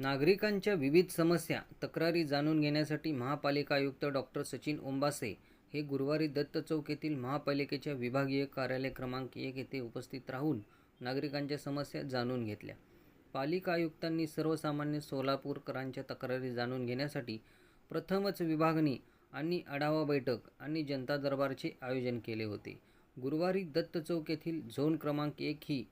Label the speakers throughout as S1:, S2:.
S1: नागरिकांच्या विविध समस्या तक्रारी जाणून घेण्यासाठी महापालिका आयुक्त डॉक्टर सचिन ओंबासे हे गुरुवारी दत्त चौक येथील महापालिकेच्या विभागीय कार्यालय क्रमांक एक येथे उपस्थित राहून नागरिकांच्या समस्या जाणून घेतल्या. पालिका आयुक्तांनी सर्वसामान्य सोलापूरकरांच्या तक्रारी जाणून घेण्यासाठी प्रथमच विभागणी आणि आढावा बैठक आणि जनता दरबारचे आयोजन केले होते. गुरुवारी दत्त चौक येथील झोन क्रमांक एक ही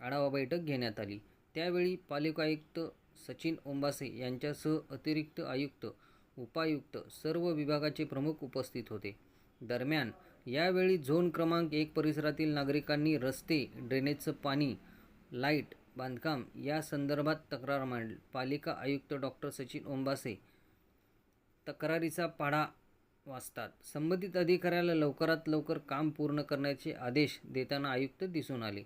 S1: आढावा बैठक घेण्यात आली. त्यावेळी पालिका आयुक्त सचिन ओंबासे यांच्यासह अतिरिक्त आयुक्त उपायुक्त सर्व विभागाचे प्रमुख उपस्थित होते. दरम्यान यावेळी झोन क्रमांक एक परिसरातील नागरिकांनी रस्ते ड्रेनेजचं पाणी लाइट बांधकाम या संदर्भात तक्रार मांडली. पालिका आयुक्त डॉक्टर सचिन ओंबासे तक्रारीचा पाढा वाचतात. संबंधित अधिकाऱ्याला लवकरात लवकर काम पूर्ण करण्याचे आदेश देताना आयुक्त दिसून आले.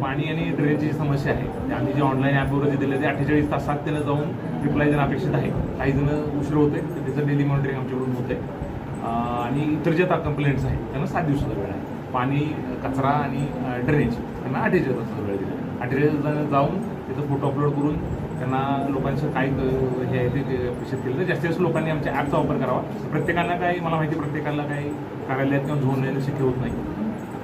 S2: पाणी आणि ड्रेनची समस्या आहे. आम्ही जे ऑनलाईन ॲपवर जे दिले ते अठ्ठेचाळीस तासात त्यानं जाऊन रिप्लाय देणं अपेक्षित आहे. काही जण उशीर होते त्याचं डेली मॉनिटरिंग आमच्याकडून होते आणि इतर जे कंप्लेंट्स आहेत. त्यांना सात दिवसाचा वेळ आहे. पाणी कचरा आणि ड्रेनेज त्यांना अठ्ठेचाळीस तासाचा वेळ दिला आहे. अठ्ठेचाळीस जाऊन तिथं फोटो अपलोड करून त्यांना लोकांचं काय हे आहे ते अपेक्षित केलं. तर जास्तीत जास्त लोकांनी आमच्या ॲपचा वापर करावा. प्रत्येकाला काही मला माहिती आहे, प्रत्येकाला काही कार्यालयात किंवा झोन येणं शक्य होत नाही.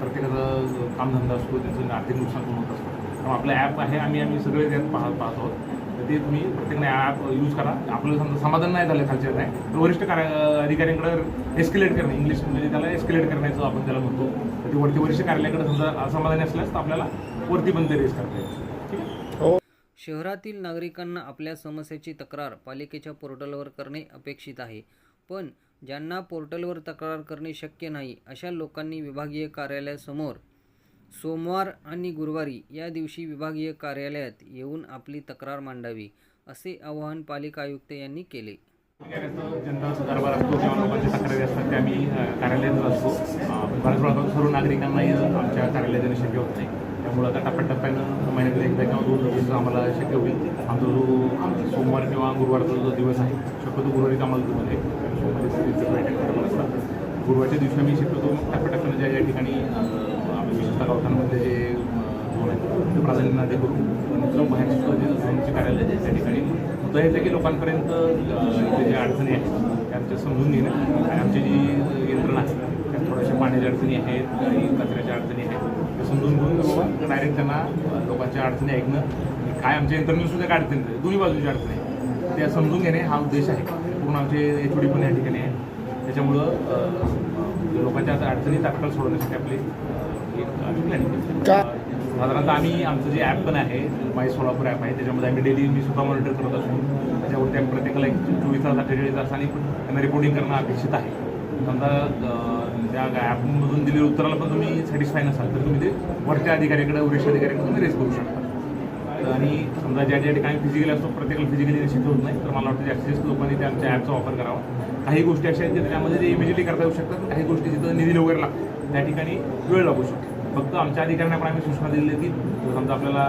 S2: प्रत्येकाचा कामधंदा असतो त्यांचं आर्थिक नुकसान पण होत असतं. त्यामुळे आपलं ॲप आहे आम्ही आम्ही सगळे त्यात पाहत पाहत आहोत. तर ते तुम्ही प्रत्येकाने ॲप यूज करा. आपलं समजा समाधान नाही झालं खालच्या नाही तर वरिष्ठ कार्य अधिकाऱ्यांकडे एस्केलेट करणे इंग्लिश म्हणजे त्याला एस्केलेट करण्याचं आपण त्याला म्हणतो. तर ते वरती वरिष्ठ कार्यालयाकडे समजा असमाधानी असल्यास तर आपल्याला वरती पण ते रेस करता येईल. ठीक आहे?
S1: शहरातील नागरिकांना आपल्या समस्येची तक्रार पालिकेच्या पोर्टलवर करणे अपेक्षित आहे. पण ज्यांना पोर्टलवर तक्रार करणे शक्य नाही अशा लोकांनी विभागीय कार्यालयासमोर सोमवार आणि गुरुवारी या दिवशी विभागीय कार्यालयात येऊन आपली तक्रार मांडावी असे आवाहन पालिका आयुक्त यांनी केले.
S2: जनता जनताचा दरबार असतो किंवा लोकांच्या तक्रारी असतात ते आम्ही कार्यालयात असतो बऱ्याच वेळा सर्व नागरिकांनाही आमच्या कार्यालयात येणं शक्य होत नाही. त्यामुळं आता टप्प्याटप्प्यानं महिन्यातून एकदा किंवा दोन दिवस आम्हाला शक्य होईल. आमचा जो सोमवार किंवा गुरुवारचा जो दिवस आहे शक्यतो गुरुवारीच आम्हाला दिवस आहे सोमवारी बैठक असतात गुरुवारच्या दिवशी आम्ही शक्यतो टप्प्याटप्प्यानं ज्या ज्या ठिकाणी विशेषतः गावठाणामधले जे झोन आहेत ते प्राधान्याने ते करू पण बाहेरचं जे झोनचे कार्यालय आहे त्या ठिकाणी मुद्दा येतं की लोकांपर्यंत इथे ज्या अडचणी आहेत त्या आमच्या समजून घेणं आणि आमची जी यंत्रणा आहे त्यात थोड्याशा पाण्याच्या अडचणी आहेत काही कचऱ्याच्या अडचणी आहेत ते समजून घेऊन बाबा डायरेक्ट त्यांना लोकांच्या अडचणी ऐकणं आणि काय आमच्या यंत्रणेसुद्धा काय अडचणी दोन्ही बाजूच्या अडचणी आहेत. त्या समजून घेणे हा उद्देश आहे. पूर्ण आमचे एच पण या ठिकाणी आहे. त्याच्यामुळं लोकांच्या आता अडचणी तात्काळ सोडवण्यासाठी आपली अ, एक आम्ही प्लॅनिंग केली. साधारणतः आम्ही आमचं जे ॲप पण आहे माय सोलापूर ॲप आहे त्याच्यामध्ये आम्ही डेली मी स्वतः मॉनिटर करत असतो. त्याच्यावरती आम्ही प्रत्येकाला एक चोवीस तास अठ्ठेचाळीस तासांनी त्यांना रिपोर्टिंग करणं अपेक्षित आहे. समजा त्या ॲपमधून दिलेल्या उत्तराला पण तुम्ही सॅटिस्फाय नसाल तर तुम्ही ते वरच्या अधिकाऱ्याकडे वरिष्ठ अधिकाऱ्याकडे तुम्ही रेस करू शकता. आणि समजा ज्या ज्या ठिकाणी फिजिकली असतो प्रत्येकाला फिजिकली निश्चित होत नाही. तर मला वाटतं जास्तीत जास्त लोकांनी त्या आमच्या ॲपचा वापर करावा. काही गोष्टी अशा आहेत त्यामध्ये ते इमिजिएटली करता येऊ शकतात काही गोष्टी जिथं निधी वगैरे लागतात त्या ठिकाणी वेळ लागू शकतो. फक्त आमच्या अधिकाऱ्यांना पण आम्ही सूचना दिली की समजा आपल्याला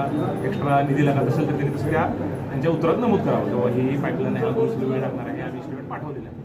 S2: एक्स्ट्रा निधी लागत असेल तर त्यांनी तसं त्या त्यांच्या उत्तरात नमूद करावं. किंवा ही पाईपलाईन ह्या गोष्टी वेळ लागणार आहे आम्ही इस्टिमेट पाठवलेला आहे